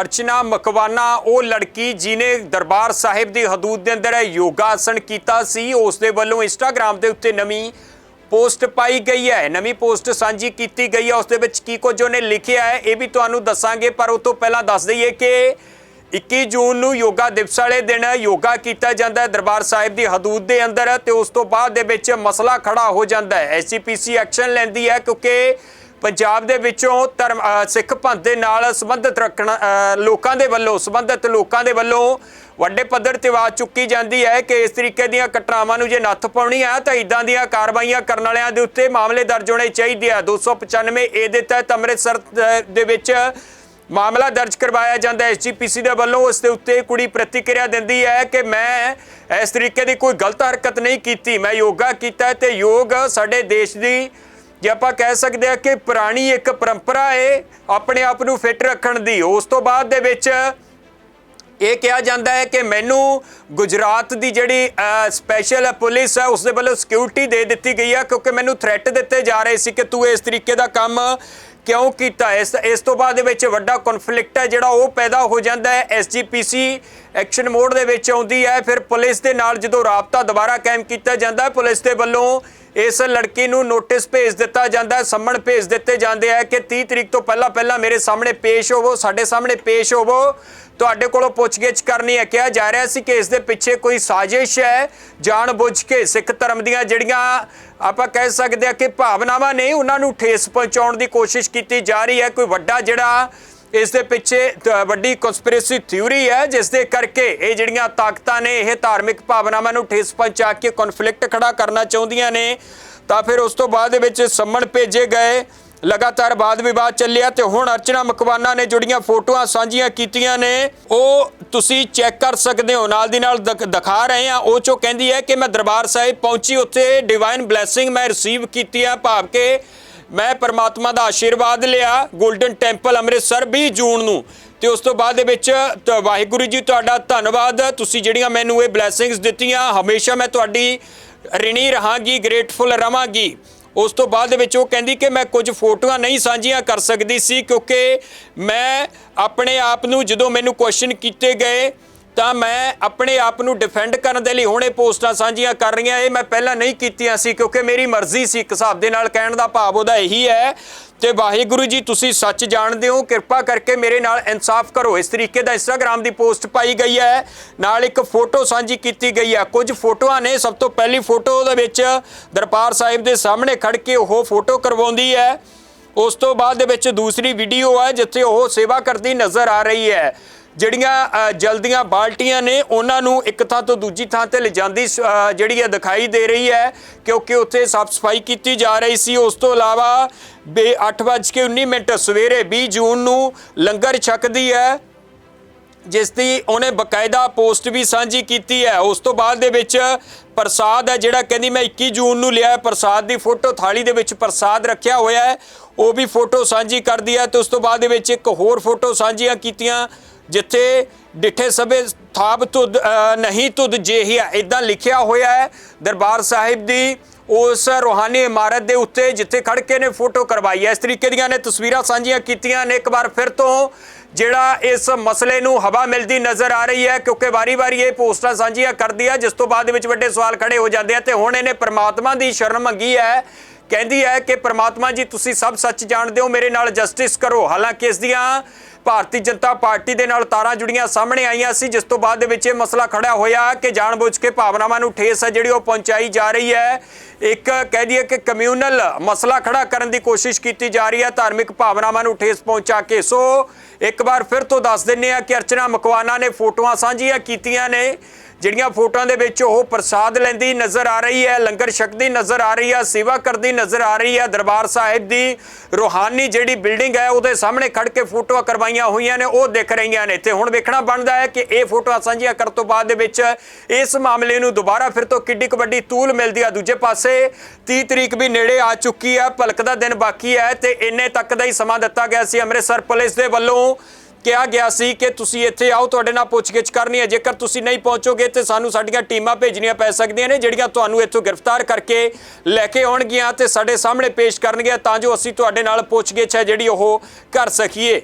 ਅਰਚਨਾ ਮਕਵਾਨਾ, ਉਹ ਲੜਕੀ ਜਿਨੇ ਦਰਬਾਰ ਸਾਹਿਬ ਦੀ ਹਦੂਦ ਦੇ ਅੰਦਰ ਯੋਗਾ ਆਸਣ ਕੀਤਾ ਸੀ ਉਸ ਦੇ ਵੱਲੋਂ ਇੰਸਟਾਗ੍ਰam ਦੇ ਉੱਤੇ ਨਵੀਂ ਪੋਸਟ ਪਾਈ ਗਈ ਹੈ। ਨਵੀਂ ਪੋਸਟ ਸਾਂਝੀ ਕੀਤੀ ਗਈ ਹੈ। ਉਸ ਦੇ ਵਿੱਚ ਕੀ ਕੁਝ ਉਹਨੇ ਲਿਖਿਆ ਹੈ, ਇਹ ਵੀ ਤੁਹਾਨੂੰ ਦੱਸਾਂਗੇ, ਪਰ ਉਹ ਤੋਂ ਪਹਿਲਾਂ ਦੱਸ ਦਈਏ ਕਿ 21 ਜੂਨ ਨੂੰ ਯੋਗਾ ਦਿਵਸ ਵਾਲੇ ਦਿਨ ਯੋਗਾ ਕੀਤਾ ਜਾਂਦਾ ਹੈ ਦਰਬਾਰ ਸਾਹਿਬ ਦੀ ਹਦੂਦ ਦੇ ਅੰਦਰ ਤੇ ਉਸ ਤੋਂ ਬਾਅਦ ਦੇ ਵਿੱਚ ਮਸਲਾ ਖੜਾ ਹੋ ਜਾਂਦਾ ਹੈ। ਐਸਜੀਪੀਸੀ ਐਕਸ਼ਨ ਲੈਂਦੀ ਹੈ ਕਿਉਂਕਿ ਪੰਜਾਬ ਦੇ ਵਿੱਚੋਂ ਧਰਮ ਸਿੱਖ ਪੰਥ ਦੇ ਨਾਲ ਸੰਬੰਧਿਤ ਰੱਖਣ ਲੋਕਾਂ ਦੇ ਵੱਲੋਂ, ਸੰਬੰਧਿਤ ਲੋਕਾਂ ਦੇ ਵੱਲੋਂ ਵੱਡੇ ਪੱਧਰ ਤੇ ਆਵਾਜ਼ ਚੁੱਕੀ ਜਾਂਦੀ ਹੈ ਕਿ ਇਸ ਤਰੀਕੇ ਦੀਆਂ ਘਟਨਾਵਾਂ ਨੂੰ ਜੇ ਨੱਥ ਪਾਉਣੀ ਹੈ ਤਾਂ ਇਦਾਂ ਦੀਆਂ ਕਾਰਵਾਈਆਂ ਕਰਨ ਵਾਲਿਆਂ ਦੇ ਉੱਤੇ ਮਾਮਲੇ ਦਰਜ ਹੋਣੇ ਚਾਹੀਦੇ ਆ। 295 ਏ ਦੇ ਤਹਿਤ ਅੰਮ੍ਰਿਤਸਰ ਦੇ ਵਿੱਚ ਮਾਮਲਾ ਦਰਜ ਕਰਵਾਇਆ ਜਾਂਦਾ ਹੈ। ਐਸਜੀਪੀਸੀ ਦੇ ਵੱਲੋਂ ਉਸ ਦੇ ਉੱਤੇ ਕੁੜੀ ਪ੍ਰਤੀਕਿਰਿਆ ਦਿੰਦੀ ਹੈ ਕਿ ਮੈਂ ਇਸ ਤਰੀਕੇ ਦੀ ਕੋਈ ਗਲਤ ਹਰਕਤ ਨਹੀਂ ਕੀਤੀ। ਮੈਂ ਯੋਗਾ ਕੀਤਾ ਹੈ ਤੇ ਯੋਗ ਸਾਡੇ ਦੇਸ਼ ਦੀ ਜੇ ਆਪਾਂ ਕਹਿ ਸਕਦੇ ਆ ਕਿ ਪੁਰਾਣੀ ਇੱਕ ਪਰੰਪਰਾ ਏ, ਆਪਣੇ ਆਪ ਨੂੰ ਫਿੱਟ ਰੱਖਣ ਦੀ। ਉਸ ਤੋਂ ਬਾਅਦ ਦੇ ਵਿੱਚ ਇਹ ਕਿਹਾ ਜਾਂਦਾ ਹੈ ਕਿ ਮੈਨੂੰ ਗੁਜਰਾਤ ਦੀ ਜਿਹੜੀ ਸਪੈਸ਼ਲ ਪੁਲਿਸ ਹੈ ਉਸ ਦੇ ਵੱਲੋਂ ਸਿਕਿਉਰਿਟੀ ਦੇ ਦਿੱਤੀ ਗਈ ਹੈ ਕਿਉਂਕਿ ਮੈਨੂੰ ਥ੍ਰੈਟ ਦਿੱਤੇ ਜਾ ਰਹੇ ਸੀ ਕਿ ਤੂੰ ਇਸ ਤਰੀਕੇ ਦਾ ਕੰਮ ਕਿਉਂ ਕੀਤਾ? ਇਸ ਇਸ ਤੋਂ ਬਾਅਦ ਦੇ ਵਿੱਚ ਵੱਡਾ ਕਨਫਲਿਕਟ ਹੈ, ਜਿਹੜਾ ਉਹ ਪੈਦਾ ਹੋ ਜਾਂਦਾ ਹੈ। ਐਸਜੀਪੀਸੀ ਐਕਸ਼ਨ ਮੋਡ ਦੇ ਵਿੱਚ ਆਉਂਦੀ ਹੈ। ਫਿਰ ਪੁਲਿਸ ਦੇ ਨਾਲ ਜਦੋਂ ਰਾਬਤਾ ਦੁਬਾਰਾ ਕਾਇਮ ਕੀਤਾ ਜਾਂਦਾ ਹੈ, ਪੁਲਿਸ ਦੇ ਵੱਲੋਂ ਇਸ ਲੜਕੀ ਨੂੰ ਨੋਟਿਸ ਭੇਜ ਦਿੱਤਾ ਜਾਂਦਾ ਹੈ, ਸੰਮਣ ਭੇਜ ਦਿੱਤੇ ਜਾਂਦੇ ਆ ਕਿ 30 ਤਰੀਕ ਤੋਂ ਪਹਿਲਾਂ ਪਹਿਲਾਂ ਮੇਰੇ ਸਾਹਮਣੇ ਪੇਸ਼ ਹੋਵੋ, ਸਾਡੇ ਸਾਹਮਣੇ ਪੇਸ਼ ਹੋਵੋ। ਤੁਹਾਡੇ ਕੋਲੋਂ ਪੁੱਛਗਿੱਛ ਕਰਨੀ ਹੈ, ਕਿਹਾ ਜਾ ਰਿਹਾ ਸੀ ਕਿ ਇਸ ਦੇ ਪਿੱਛੇ ਕੋਈ ਸਾਜ਼ਿਸ਼ ਹੈ ਜਾਣ ਬੁੱਝ ਕੇ ਸਿੱਖ ਧਰਮ ਦੀਆਂ ਜਿਹੜੀਆਂ ਆਪਾਂ ਕਹਿ ਸਕਦੇ ਆ ਕਿ ਭਾਵਨਾਵਾਂ ਨੇ, ਉਹਨਾਂ ਨੂੰ ਠੇਸ ਪਹੁੰਚਾਉਣ ਦੀ ਕੋਸ਼ਿਸ਼ ਕੀਤੀ ਜਾ ਰਹੀ ਹੈ। ਕੋਈ ਵੱਡਾ ਜਿਹੜਾ ਇਸ ਦੇ ਪਿੱਛੇ ਵੱਡੀ ਕਨਸਪੀਰੇਸੀ ਥਿਊਰੀ ਹੈ, ਜਿਸ ਦੇ ਕਰਕੇ ਇਹ ਜਿਹੜੀਆਂ ਤਾਕਤਾਂ ਨੇ, ਇਹ ਧਾਰਮਿਕ ਭਾਵਨਾਵਾਂ ਨੂੰ ਠੇਸ ਪਹੁੰਚਾ ਕੇ ਕਨਫਲਿਕਟ ਖੜਾ ਕਰਨਾ ਚਾਹੁੰਦੀਆਂ ਨੇ। ਤਾਂ ਫਿਰ ਉਸ ਤੋਂ ਬਾਅਦ ਦੇ ਵਿੱਚ ਸੰਮਣ ਭੇਜੇ ਗਏ। ਲਗਾਤਾਰ ਬਾਦ ਵਿਵਾਦ ਚੱਲਿਆ ਤੇ ਹੁਣ ਅਰਚਨਾ ਮਕਵਾਨਾ ਨੇ ਜੁੜੀਆਂ ਫੋਟੋਆਂ ਸਾਂਝੀਆਂ ਕੀਤੀਆਂ ਨੇ। ਉਹ ਤੁਸੀਂ ਚੈੱਕ ਕਰ ਸਕਦੇ ਹੋ, ਨਾਲ ਦੀ ਨਾਲ ਦਿਖ- ਦਿਖਾ ਰਹੇ ਆ ਉਹ ਚੋਂ ਕਹਿੰਦੀ ਹੈ ਕਿ ਮੈਂ ਦਰਬਾਰ ਸਾਹਿਬ ਪਹੁੰਚੀ, ਉੱਥੇ ਡਿਵਾਈਨ ਬਲੇਸਿੰਗ ਮੈਂ ਰਿਸੀਵ ਕੀਤੀ ਆ, ਭਾਵ ਕਿ ਮੈਂ ਪਰਮਾਤਮਾ ਦਾ ਆਸ਼ੀਰਵਾਦ ਲਿਆ 골ਡਨ ਟੈਂਪਲ ਅੰਮ੍ਰਿਤਸਰ 20 ਜੂਨ ਨੂੰ। ਤੇ ਉਸ ਤੋਂ ਬਾਅਦ ਦੇ ਵਿੱਚ ਤ- ਵਾਹਿਗੁਰੂ ਜੀ ਤੁਹਾਡਾ ਧੰਨਵਾਦ। ਤੁਸੀਂ ਜਿਹੜੀਆਂ ਮੈਨੂੰ ਇਹ ਬਲੇਸਿੰਗਸ ਦਿੱਤੀਆਂ, ਹਮੇਸ਼ਾ ਮੈਂ ਤੁਹਾਡੀ ਰਿਣੀ ਰਹਾਂਗੀ, ਗ੍ਰੇਟਫੁਲ ਰਹਾਂਗੀ ਉਸ ਤੋਂ ਬਾਅਦ ਦੇ ਵਿੱਚ ਉਹ ਕਹਿੰਦੀ ਕਿ ਮੈਂ ਕੁਝ ਫੋਟੋਆਂ ਨਹੀਂ ਸਾਂਝੀਆਂ ਕਰ ਸਕਦੀ ਸੀ ਕਿਉਂਕਿ ਮੈਂ ਆਪਣੇ ਆਪ ਨੂੰ ਜਦੋਂ ਮੈਨੂੰ ਕੁਐਸਚਨ ਕੀਤੇ ਗਏ ਤਾਂ ਮੈਂ ਆਪਣੇ ਆਪ ਨੂੰ ਡਿਫੈਂਡ ਕਰਨ ਦੇ ਲਈ ਹੁਣੇ ਪੋਸਟਾਂ ਸਾਂਝੀਆਂ ਕਰ ਰਹੀਆਂ। ਇਹ ਮੈਂ ਪਹਿਲਾਂ ਨਹੀਂ ਕੀਤੀਆਂ ਸੀ, ਕਿਉਂਕਿ ਮੇਰੀ ਮਰਜ਼ੀ ਸੀ ਇੱਕ ਹਿਸਾਬ ਦੇ ਨਾਲ ਕਹਿਣ ਦਾ ਭਾਵ ਉਹਦਾ ਇਹੀ ਹੈ। ਤੇ ਵਾਹਿਗੁਰੂ ਜੀ, ਤੁਸੀਂ ਸੱਚ ਜਾਣਦੇ ਹੋ, ਕਿਰਪਾ ਕਰਕੇ ਮੇਰੇ ਨਾਲ ਇਨਸਾਫ ਕਰੋ। ਇਸ ਤਰੀਕੇ ਦਾ ਇੰਸਟਾਗ੍ਰam ਦੀ ਪੋਸਟ ਪਾਈ ਗਈ ਹੈ। ਨਾਲ ਇੱਕ ਫੋਟੋ ਸਾਂਝੀ ਕੀਤੀ ਗਈ ਹੈ। ਕੁਝ ਫੋਟੋਆਂ ਨੇ, ਸਭ ਤੋਂ ਪਹਿਲੀ ਫੋਟੋ ਦੇ ਵਿੱਚ ਦਰਬਾਰ ਸਾਹਿਬ ਦੇ ਸਾਹਮਣੇ ਖੜ ਕੇ ਉਹ ਫੋਟੋ ਕਰਵਾਉਂਦੀ ਹੈ। ਉਸ ਤੋਂ ਬਾਅਦ ਦੇ ਵਿੱਚ ਦੂਸਰੀ ਵੀਡੀਓ ਹੈ, ਜਿੱਥੇ ਉਹ ਸੇਵਾ ਕਰਦੀ ਨਜ਼ਰ ਆ ਰਹੀ ਹੈ। ਜਿਹੜੀਆਂ ਜਲਦੀਆਂ ਬਾਲਟੀਆਂ ਨੇ, ਉਹਨਾਂ ਨੂੰ ਇੱਕ ਥਾਂ ਤੋਂ ਦੂਜੀ ਥਾਂ ਤੇ ਲਿਜਾਂਦੀ ਸ- ਜਿਹੜੀ ਹੈ ਦਿਖਾਈ ਦੇ ਰਹੀ ਹੈ, ਕਿਉਂਕਿ ਉੱਥੇ ਸਾਫ਼ ਸਫ਼ਾਈ ਕੀਤੀ ਜਾ ਰਹੀ ਸੀ। ਉਸ ਤੋਂ ਇਲਾਵਾ ਬੇ 8:19 ਮਿੰਟ ਸਵੇਰੇ 20 ਜੂਨ ਨੂੰ ਲੰਗਰ ਛਕਦੀ ਹੈ, ਜਿਸ ਦੀ ਉਹਨੇ ਬਕਾਇਦਾ ਪੋਸਟ ਵੀ ਸਾਂਝੀ ਕੀਤੀ ਹੈ। ਉਸ ਤੋਂ ਬਾਅਦ ਦੇ ਵਿੱਚ ਪ੍ਰਸਾਦ ਹੈ, ਜਿਹੜਾ ਕਹਿੰਦੀ ਮੈਂ 21 ਜੂਨ ਨੂੰ ਲਿਆ ਪ੍ਰਸਾਦ ਦੀ ਫੋਟੋ ਥਾਲੀ ਦੇ ਵਿੱਚ ਪ੍ਰਸਾਦ ਰੱਖਿਆ ਹੋਇਆ ਹੈ, ਉਹ ਵੀ ਫੋਟੋ ਸਾਂਝੀ ਕਰਦੀ ਹੈ। ਤੇ ਉਸ ਤੋਂ ਬਾਅਦ ਦੇ ਵਿੱਚ ਇੱਕ ਹੋਰ ਫੋਟੋ ਸਾਂਝੀਆਂ ਕੀਤੀਆਂ ਜਿੱਥੇ ਡਿੱਠੇ ਸਭੇ ਥਾਪ ਤੁਧ ਨਹੀਂ ਤੁਧ ਜਿਹੀ ਇਦਾਂ ਲਿਖਿਆ ਹੋਇਆ ਹੈ ਦਰਬਾਰ ਸਾਹਿਬ ਦੀ ਉਸ ਰੋਹਾਨੀ ਇਮਾਰਤ ਦੇ ਉੱਤੇ, ਜਿੱਥੇ ਖੜ ਕੇ ਨੇ ਫੋਟੋ ਕਰਵਾਈ ਹੈ। ਇਸ ਤਰੀਕੇ ਦੀਆਂ ਨੇ ਤਸਵੀਰਾਂ ਸਾਂਝੀਆਂ ਕੀਤੀਆਂ ਨੇ। ਇੱਕ ਵਾਰ ਫਿਰ ਤੋਂ ਜਿਹੜਾ ਇਸ ਮਸਲੇ ਨੂੰ ਹਵਾ ਮਿਲਦੀ ਨਜ਼ਰ ਆ ਰਹੀ ਹੈ, ਕਿਉਂਕਿ ਵਾਰੀ-ਵਾਰੀ ਇਹ ਪੋਸਟਾਂ ਸਾਂਝੀਆਂ ਕਰਦੀ ਹੈ। ਜਿਸ ਤੋਂ ਬਾਅਦ ਦੇ ਵਿੱਚ ਵੱਡੇ ਸਵਾਲ ਖੜੇ ਹੋ ਜਾਂਦੇ ਆ ਤੇ ਹੁਣ ਇਹਨੇ ਪ੍ਰਮਾਤਮਾ ਦੀ ਸ਼ਰਨ ਮੰਗੀ ਹੈ। ਕਹਿੰਦੀ ਹੈ ਕਿ ਪ੍ਰਮਾਤਮਾ ਜੀ, ਤੁਸੀਂ ਸਭ ਸੱਚ ਜਾਣਦੇ ਹੋ। ਮੇਰੇ ਨਾਲ ਜਸਟਿਸ ਕਰੋ। ਹਾਲਾਂਕਿ ਇਸ ਦੀਆਂ ਭਾਰਤੀ ਜਨਤਾ ਪਾਰਟੀ ਦੇ ਨਾਲ ਤਾਰਾਂ ਜੁੜੀਆਂ ਸਾਹਮਣੇ ਆਈਆਂ ਸੀ, ਜਿਸ ਤੋਂ ਬਾਅਦ ਦੇ ਵਿੱਚ ਇਹ ਮਸਲਾ ਖੜਾ ਹੋਇਆ ਕਿ ਜਾਣਬੁੱਝ ਕੇ ਭਾਵਨਾਵਾਂ ਨੂੰ ਠੇਸ ਹੈ, ਜਿਹੜੀ ਉਹ ਪਹੁੰਚਾਈ ਜਾ ਰਹੀ ਹੈ। ਇੱਕ ਕਹਿ ਦਈਏ ਕਿ ਕਮਿਊਨਲ ਮਸਲਾ ਖੜਾ ਕਰਨ ਦੀ ਕੋਸ਼ਿਸ਼ ਕੀਤੀ ਜਾ ਰਹੀ ਹੈ, ਧਾਰਮਿਕ ਭਾਵਨਾਵਾਂ ਨੂੰ ਠੇਸ ਪਹੁੰਚਾ ਕੇ। ਸੋ, ਇੱਕ ਵਾਰ ਫਿਰ ਤੋਂ ਦੱਸ ਦਿੰਨੇ ਆ ਕਿ ਅਰਚਨਾ ਮਕਵਾਨਾ ਨੇ ਫੋਟੋਆਂ ਸਾਂਝੀਆਂ ਕੀਤੀਆਂ ਨੇ, ਜਿਹੜੀਆਂ ਫੋਟੋਆਂ ਦੇ ਵਿੱਚ ਉਹ ਪ੍ਰਸਾਦ ਲੈਂਦੀ ਨਜ਼ਰ ਆ ਰਹੀ ਹੈ, ਲੰਗਰ ਛਕਦੀ ਨਜ਼ਰ ਆ ਰਹੀ ਹੈ, ਸੇਵਾ ਕਰਦੀ ਨਜ਼ਰ ਆ ਰਹੀ ਹੈ, ਦਰਬਾਰ ਸਾਹਿਬ ਦੀ ਰੋਹਾਨੀ ਜਿਹੜੀ ਬਿਲਡਿੰਗ ਹੈ, ਉਹਦੇ ਸਾਹਮਣੇ ਖੜ ਕੇ ਫੋਟੋਆਂ ਕਰਵਾਈਆਂ ਹੋਈਆਂ ਨੇ, ਉਹ ਦਿਖ ਰਹੀਆਂ ਨੇ। ਤੇ ਹੁਣ ਵੇਖਣਾ ਬਣਦਾ ਹੈ ਕਿ ਇਹ ਫੋਟੋਆਂ ਸਾਂਝੀਆਂ ਕਰਨ ਤੋਂ ਬਾਅਦ ਦੇ ਵਿੱਚ ਇਸ ਮਾਮਲੇ ਨੂੰ ਦੁਬਾਰਾ ਫਿਰ ਤੋਂ ਕਿੱਡੀ ਵੱਡੀ ਤੂਲ ਮਿਲਦੀ ਆ। ਦੂਜੇ ਪਾਸੇ 30 ਤਰੀਕ ਵੀ ਨੇੜੇ ਆ ਚੁੱਕੀ ਆ, ਭਲਕ ਦਿਨ ਬਾਕੀ ਹੈ ਤੇ ਇੰਨੇ ਤੱਕ ਦਾ ਹੀ ਸਮਾਂ ਦਿੱਤਾ ਗਿਆ ਸੀ। ਅੰਮ੍ਰਿਤਸਰ ਪੁਲਿਸ ਦੇ ਵੱਲੋਂ ਕਿਹਾ ਗਿਆ ਸੀ ਕਿ ਤੁਸੀਂ ਇੱਥੇ ਆਓ, ਤੁਹਾਡੇ ਨਾਲ ਪੁੱਛਗਿੱਛ ਕਰਨੀ ਹੈ। ਜੇਕਰ ਤੁਸੀਂ ਨਹੀਂ ਪਹੁੰਚੋਗੇ ਤੇ ਸਾਨੂੰ ਸਾਡੀਆਂ ਟੀਮਾਂ ਭੇਜਣੀਆਂ ਪੈ ਸਕਦੀਆਂ ਨੇ, ਜਿਹੜੀਆਂ ਤੁਹਾਨੂੰ ਇੱਥੋਂ ਗ੍ਰਿਫਤਾਰ ਕਰਕੇ ਲੈ ਕੇ ਆਉਣਗੀਆਂ ਤੇ ਸਾਡੇ ਸਾਹਮਣੇ ਪੇਸ਼ ਕਰਨਗੀਆਂ, ਤਾਂ ਜੋ ਅਸੀਂ ਤੁਹਾਡੇ ਨਾਲ ਪੁੱਛਗਿੱਛ ਹੈ ਜਿਹੜੀ ਉਹ ਕਰ ਸਕੀਏ।